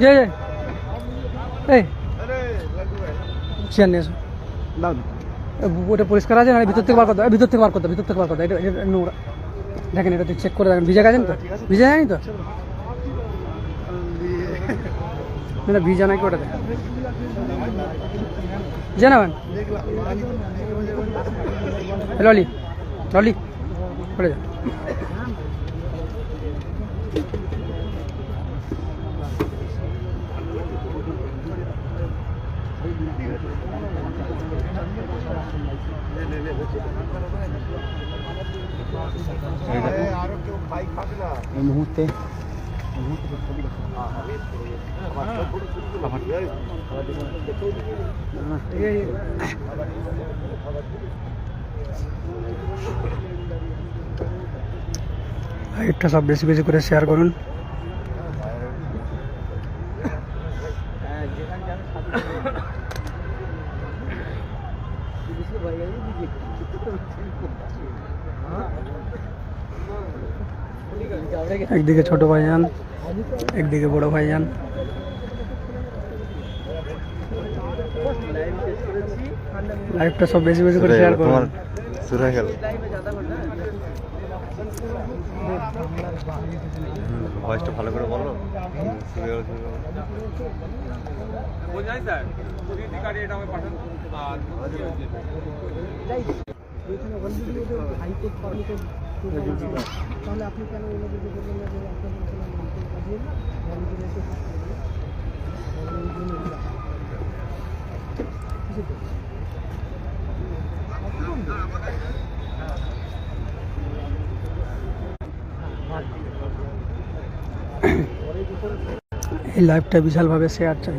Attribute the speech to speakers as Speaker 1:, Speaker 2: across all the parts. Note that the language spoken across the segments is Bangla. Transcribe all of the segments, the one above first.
Speaker 1: যে এই। চেয়ার নিয়ে এ, ওটা পরিষ্কার আছে না? ভিতর থেকে বার করতে ভিতর থেকে বার করতে ভিতর থেকে বার করতে এটা নোংরা। দেখেন এটা চেক করে দেখেন। ভিজা গেছেন তো? ভিজা যায়নি তো? না ভিজা নাকি ওটা জানাবেন ললি ললি পড়ে যা
Speaker 2: আরও কেউ খাই খাবে না
Speaker 1: এই মুহূর্তে একটা সব বেশি বেশি করে শেয়ার করুন। একদিকে ছোট ভাইজান একদিকে বড় ভাই ভাইজান। লাইভটা সব বেশি বেশি করে শেয়ার করুন।
Speaker 2: শুরু হয়ে গেল ভয়েসটা ভালো করে বলো। গেল
Speaker 1: তাহলে আপনি কেন বললেন না যে আপনাদের কোনো এসে? এই লাইভটা বিশালভাবে শেয়ার চাই।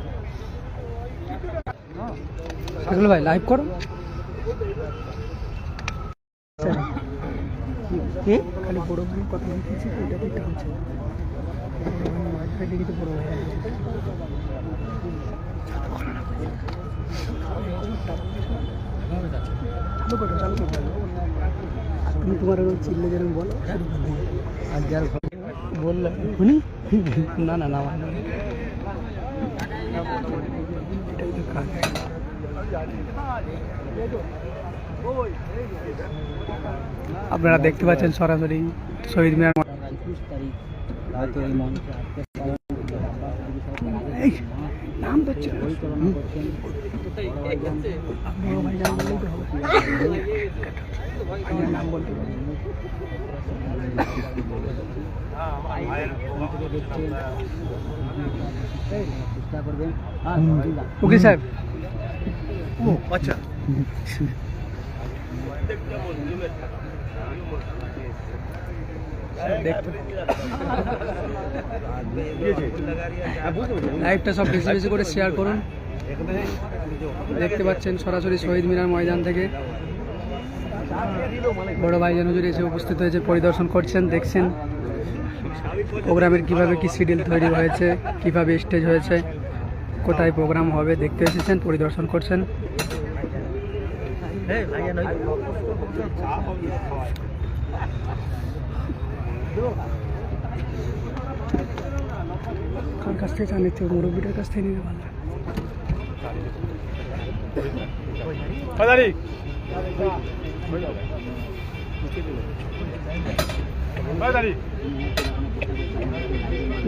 Speaker 1: এগুলো ভাই লাইভ করো। খালি বড় ভাই কথা বলতেছি তো এটাতে টানছে ওয়াইফাই দেখি বড় ভাই চালু করো চালু করো। তুমি তোমার চিল্লে যেন বলো। আর যার বললে শুনি? না না না। এটাই তো কাজ আপনারা দেখতে পাচ্ছেন সরাসরি শহীদ মিনার নাম নাম বলতে উকিল সাহেব।
Speaker 2: ও আচ্ছা।
Speaker 1: লাইভটা সব বেশি বেশি করে শেয়ার করুন। দেখতে পাচ্ছেন সরাসরি শহীদ মিনার ময়দান থেকে। বড় ভাইজান হুজুর এসে উপস্থিত হয়েছে, পরিদর্শন করছেন, দেখছেন প্রোগ্রামের কীভাবে কি শিডিউল তৈরি হয়েছে, কীভাবে স্টেজ হয়েছে, কোথায় প্রোগ্রাম হবে, দেখতে এসেছেন, পরিদর্শন করছেন কার কাছ থেকে নিতে হবে? কাছ থেকে নিতে পারলে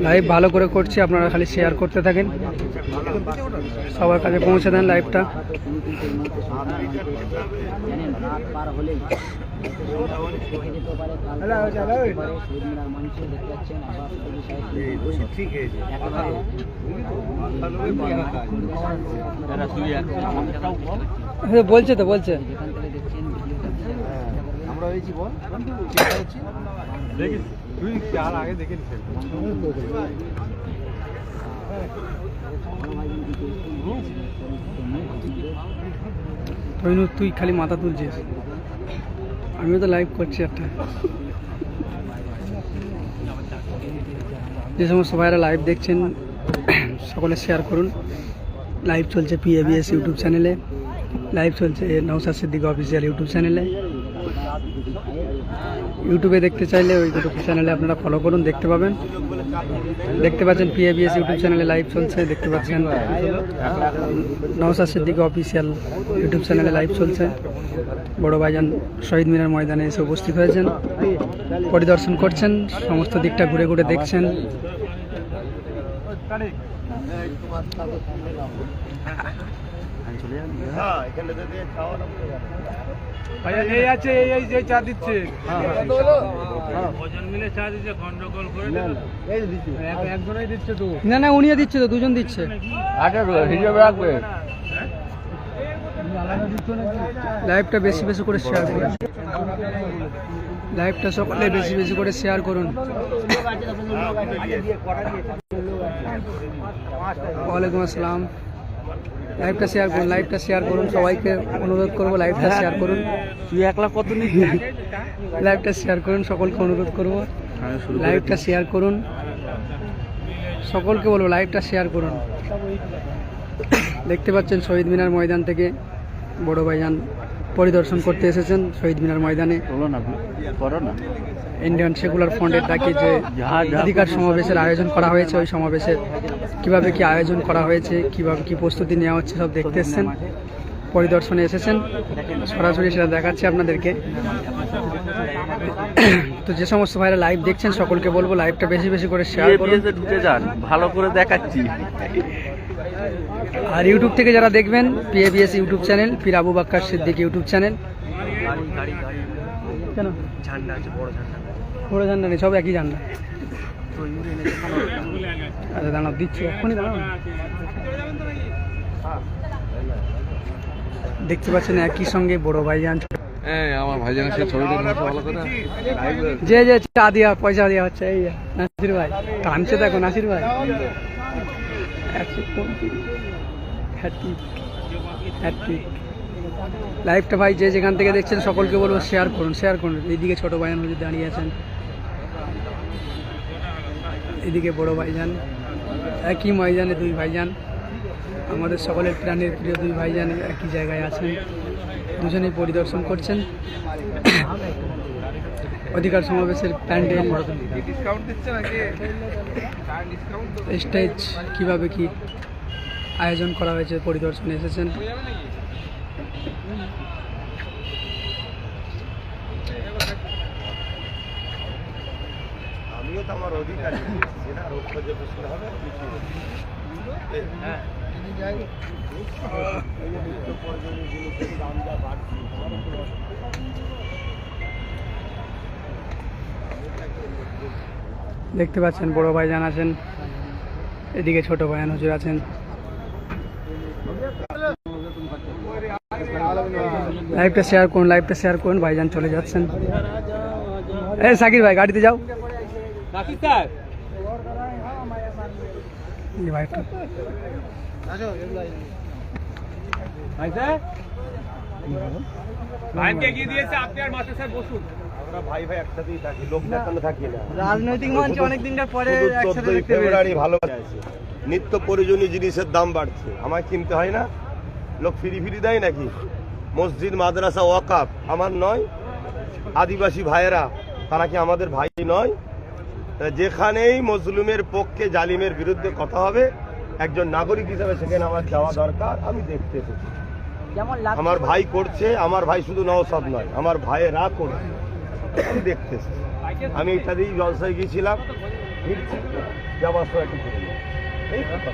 Speaker 1: লাইভ ভালো করে করছি আপনারা খালি শেয়ার করতে থাকেন। সবার কাছে পৌঁছে দেন লাইভটা হ্যাঁ, বলছে তো বলছে
Speaker 3: যেখান থেকে দেখছেন ভিডিওটা
Speaker 2: আমরা হয়েছি বল। তুই আর আগে দেখে
Speaker 1: তুই খালি মাথা তুলছিস। আমিও তো লাইভ করছি একটা। যে সমস্ত ভাইরা লাইভ দেখছেন, সকলে শেয়ার করুন। লাইভ চলছে পিএবিএস ইউটিউব চ্যানেলে লাইভ চলছে নৌসাদ সিদ্দিক অফিসিয়াল ইউটিউব চ্যানেলে ইউটিউবে দেখতে চাইলে ওই ইউটিউব চ্যানেলে আপনারা ফলো করুন, দেখতে পাবেন। দেখতে পাচ্ছেন পিএবিএস ইউটিউব চ্যানেলে লাইভ চলছে, দেখতে পাচ্ছেন নওসাদ সিদ্দিক অফিসিয়াল ইউটিউব চ্যানেলে লাইভ চলছে। বড় ভাইজান শহীদ মিনার ময়দানে এসে উপস্থিত হয়েছেন। পরিদর্শন করছেন, সমস্ত দিকটা ঘুরে ঘুরে দেখছেন।
Speaker 2: এই আছে এই এই যে চা দিচ্ছে। দিচ্ছে
Speaker 1: না না উনিও দিচ্ছে তো দুজন দিচ্ছে।
Speaker 2: রাখবে।
Speaker 1: লাইভটা বেশি বেশি করে শেয়ার করুন। লাইভটা সকলে বেশি বেশি করে শেয়ার করুন। ওয়ালাইকুম আসসালাম। লাইভটা শেয়ার করুন লাইভটা শেয়ার করুন সবাইকে অনুরোধ করব লাইভটা শেয়ার করুন।
Speaker 2: তুই একলা কত নিবি?
Speaker 1: লাইভটা শেয়ার করুন সকলকে অনুরোধ করব। লাইভটা শেয়ার করুন। সকলকে বলব লাইভটা শেয়ার করুন। দেখতে পাচ্ছেন শহীদ মিনার ময়দান থেকে বড় ভাইজান পরিদর্শন করতে এসেছেন শহীদ মিনার ময়দানে। ইন্ডিয়ান সেকুলার ফ্রন্টের ডাকে যা। অধিকার সমাবেশের আয়োজন করা হয়েছে ওই সমাবেশের কীভাবে কি আয়োজন করা হয়েছে কীভাবে কি প্রস্তুতি নেওয়া হচ্ছে সব দেখতে এসছেন। পরিদর্শনে এসেছেন। সরাসরি সেটা দেখাচ্ছি আপনাদেরকে। তো যে সমস্ত ভাইরা লাইভ দেখছেন সকলকে বলব লাইভটা বেশি বেশি করে শেয়ার করুন।
Speaker 2: ঢুকে যান ভালো করে দেখাচ্ছি।
Speaker 1: আর ইউটিউব থেকে যারা দেখবেন পিএবিএস YouTube channel Pir Abu Bakkar Siddiqui YouTube channel কেন
Speaker 2: ঝান্ডা আছে বড় ঝান্ডা
Speaker 1: বড় ঝান্ডা নেই সব একই ঝান্ডা। আচ্ছা দাঁড়াও দিচ্ছি দাঁড়াও। দেখতে পাচ্ছেন একই সঙ্গে বড় ভাইজান।
Speaker 2: হ্যাঁ আমার ভাইজানের ছবিটা ভালো করে।
Speaker 1: যে যে, চা দিয়া, পয়সা দেওয়া হচ্ছে, এই নাসির ভাই। টানছে দেখো, নাসির ভাই। লাইভটা ভাই, যে যেখান থেকে দেখছেন, সকলকে বলব শেয়ার করুন শেয়ার করুন। এইদিকে ছোট ভাইজান হুজুর দাঁড়িয়ে আছেন। এদিকে বড় ভাইজান। একই ময়দানে দুই ভাইজান। আমাদের সকলের প্রাণের প্রিয় দুই ভাইজান একই জায়গায় আছেন। দুজনেই পরিদর্শন করছেন। অধিকার সমাবেশের প্যান্ডেল স্টেজ কীভাবে কি আয়োজন করা হয়েছে, পরিদর্শনে এসেছেন।
Speaker 2: আমিও তো আমার অধিকার। সেটা রোগ খোঁজে বসতে হবে হ্যাঁ।
Speaker 1: দেখতে পাচ্ছেন বড় ভাইজান আছেন। এদিকে ছোট ভাইজান হুজুর আছেন। লাইভটা শেয়ার করুন লাইভটা শেয়ার করুন ভাইজান চলে যাচ্ছেন। এই সাকির ভাই গাড়িতে যাও। এই ভাইটা
Speaker 2: আমরা ভাই ভাই একসাথেই থাকি লোক দেখানো থাকি
Speaker 1: রাজনৈতিক মঞ্চে অনেক পরে
Speaker 2: চোদ্দই ফেব্রুয়ারি ভালো নিত্য প্রয়োজনীয় জিনিসের দাম বাড়ছে। আমায় কিনতে হয় না? লোক ফিরি ফিরি দেয় নাকি? মসজিদ মাদ্রাসা ওয়াকাফ আমার নয়। আদিবাসী ভাইয়েরা তারা কি আমাদের ভাই নয়? যেখানেই মজলুমের পক্ষে জালিমের বিরুদ্ধে কথা হবে একজন নাগরিক হিসাবে সেখানে আমার যাওয়া দরকার আমি দেখতে এসেছি। আমার ভাই করছে আমার ভাই শুধু নওসাদ নয় আমার ভাইয়েরা করছে। আমি দেখতে এসেছি। আমি ইত্যাদি জলসায় গিয়েছিলাম। ফিরছি সময় একটু এই কথা।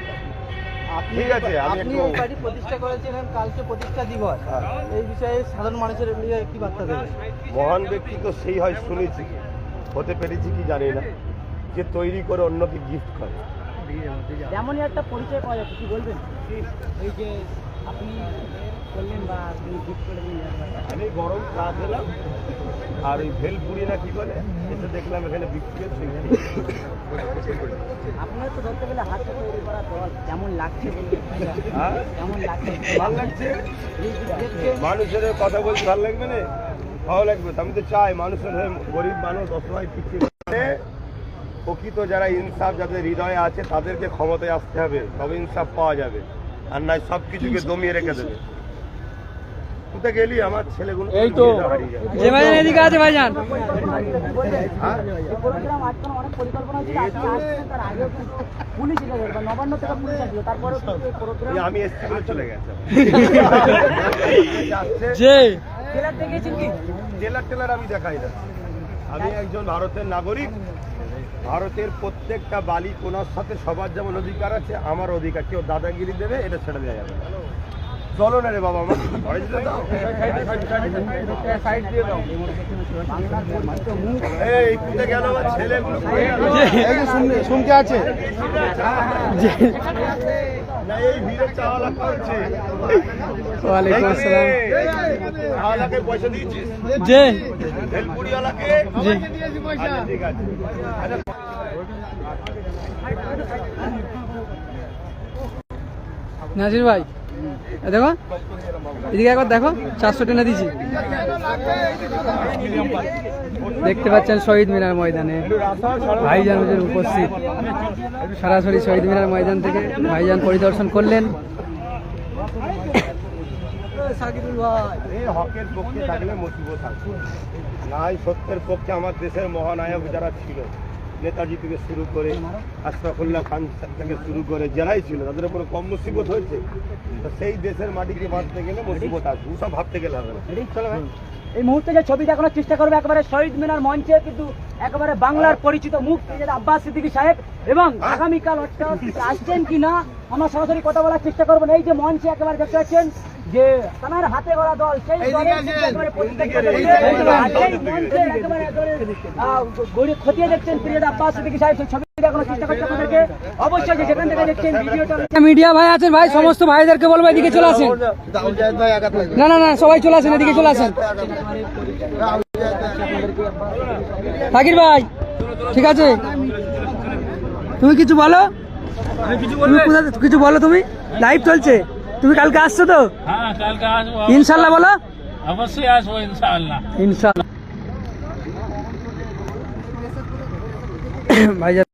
Speaker 2: ঠিক আছে আমি
Speaker 4: আপনি এই পার্টি প্রতিষ্ঠা করেছিলেন কালকে প্রতিষ্ঠা দিবস।
Speaker 2: হ্যাঁ।
Speaker 4: এই বিষয়ে সাধারণ মানুষের কি বার্তা দেবেন?
Speaker 2: মহান ব্যক্তি তো সেই হয় শুনেছি। হতে পেরেছি কি জানি না। যে তৈরি করে অন্যকে গিফট করে।
Speaker 3: তেমনই একটা পরিচয় পাওয়া যাচ্ছে কি বলবেন? এই যে আপনি করলেন বা আপনি গিফট করে
Speaker 2: আমি গরম চা খেলাম আর ওই ভেলপুরি না কি বলে এসে দেখলাম এখানে বিক্রি হচ্ছে।
Speaker 3: আপনার তো ধরতে গেলে হাতে তৈরি করা দল কেমন লাগছে
Speaker 2: হ্যাঁ?
Speaker 3: কেমন লাগছে?
Speaker 2: ভালো লাগছে? মানুষের কথা বলতে ভালো লাগবে না? ভালো লাগবে। আমি তো চাই মানুষের হয়ে গরিব মানুষ অসহায় পিছিয়ে প্রকৃত যারা ইনসাফ যাদের হৃদয়ে আছে তাদেরকে ক্ষমতায় আসতে হবে। তবে ইনসাফ পাওয়া যাবে। আর নয় সব কিছুকে দমিয়ে রেখে দেবে। কোথায় গেলি? আমার ছেলেগুলো এই তো।
Speaker 1: ভাইজান এদিকে আছে ভাইজান।
Speaker 3: প্রোগ্রাম
Speaker 2: আমি এসছি চলে গেছে।
Speaker 3: জেলার
Speaker 2: টেলার আমি দেখাই না। আমি একজন ভারতের নাগরিক। ভারতের প্রত্যেকটা বালি কোনার সাথে সবার যেমন অধিকার আছে আমার অধিকার। কেউ দাদাগিরি দেবে এটা ছেড়ে দেওয়া যাবে চলো না রে বাবা
Speaker 4: শুনতে আছে।
Speaker 1: ওয়ালাইকুম আসসালাম।
Speaker 2: পয়সা দিয়েছিস?
Speaker 1: যে
Speaker 2: ভেলপুরিওয়ালাকে আচ্ছা, ঠিক আছে।
Speaker 1: নাসির ভাই দেখো এদিকে একবার দেখো চারশো টেনে দিছি দেখতে পাচ্ছেন শহীদ মিনার ময়দানে। ভাইজান হুজুর উপস্থিত। সরাসরি শহীদ মিনার ময়দান থেকে ভাইজান পরিদর্শন করলেন।
Speaker 2: এই হকের পক্ষে থাকলে মুসিবত নাই সত্যের পক্ষে আমার দেশের মহানায়ক যারা ছিল নেতাজি থেকে শুরু করে আশরাফুল্লাহ খান থেকে শুরু করে যারাই ছিল তাদের উপরে কম মুসিবত হয়েছে। সেই দেশের মাটিকে বাঁধতে গেলে মুসিবত আসবে সব ভাবতে গেলে হবে না।
Speaker 3: এই মুহূর্তে যে ছবি দেখানোর চেষ্টা করবে একবারে শহীদ মিনার মঞ্চে কিন্তু একেবারে বাংলার পরিচিত মুখ যেটা আব্বাস সিদ্দিকী সাহেব এবং আগামীকাল হচ্ছে আসছেন কি না আমরা সরাসরি কথা বলার চেষ্টা করব না। এই যে মঞ্চে একেবারে দেখতে পাচ্ছেন যে তার হাতে গড়া দল সেই দলের খতিয়ে দেখছেন প্রিয় আব্বাস সিদ্দিকী সাহেব। সেই ছবি দেখানোর চেষ্টা করছে আপনাদেরকে। অবশ্যই যে যেখান থেকে দেখছেন
Speaker 1: মিডিয়া ভাই আছেন ভাই সমস্ত ভাইদেরকে বলব এদিকে চলে আসেন। না না না সবাই চলে আসেন এদিকে চলে আসেন। থাকির ভাই ঠিক আছে? তুমি কিছু বলো? তুমি কোথা- কিছু বলো তুমি? লাইভ চলছে। তুমি কালকে আসছো তো?
Speaker 5: হ্যাঁ
Speaker 1: ইনশাল্লাহ বলো।
Speaker 5: অবশ্যই আসব ইনশাআল্লাহ।
Speaker 1: ইনশাল্লাহ ভাইজান।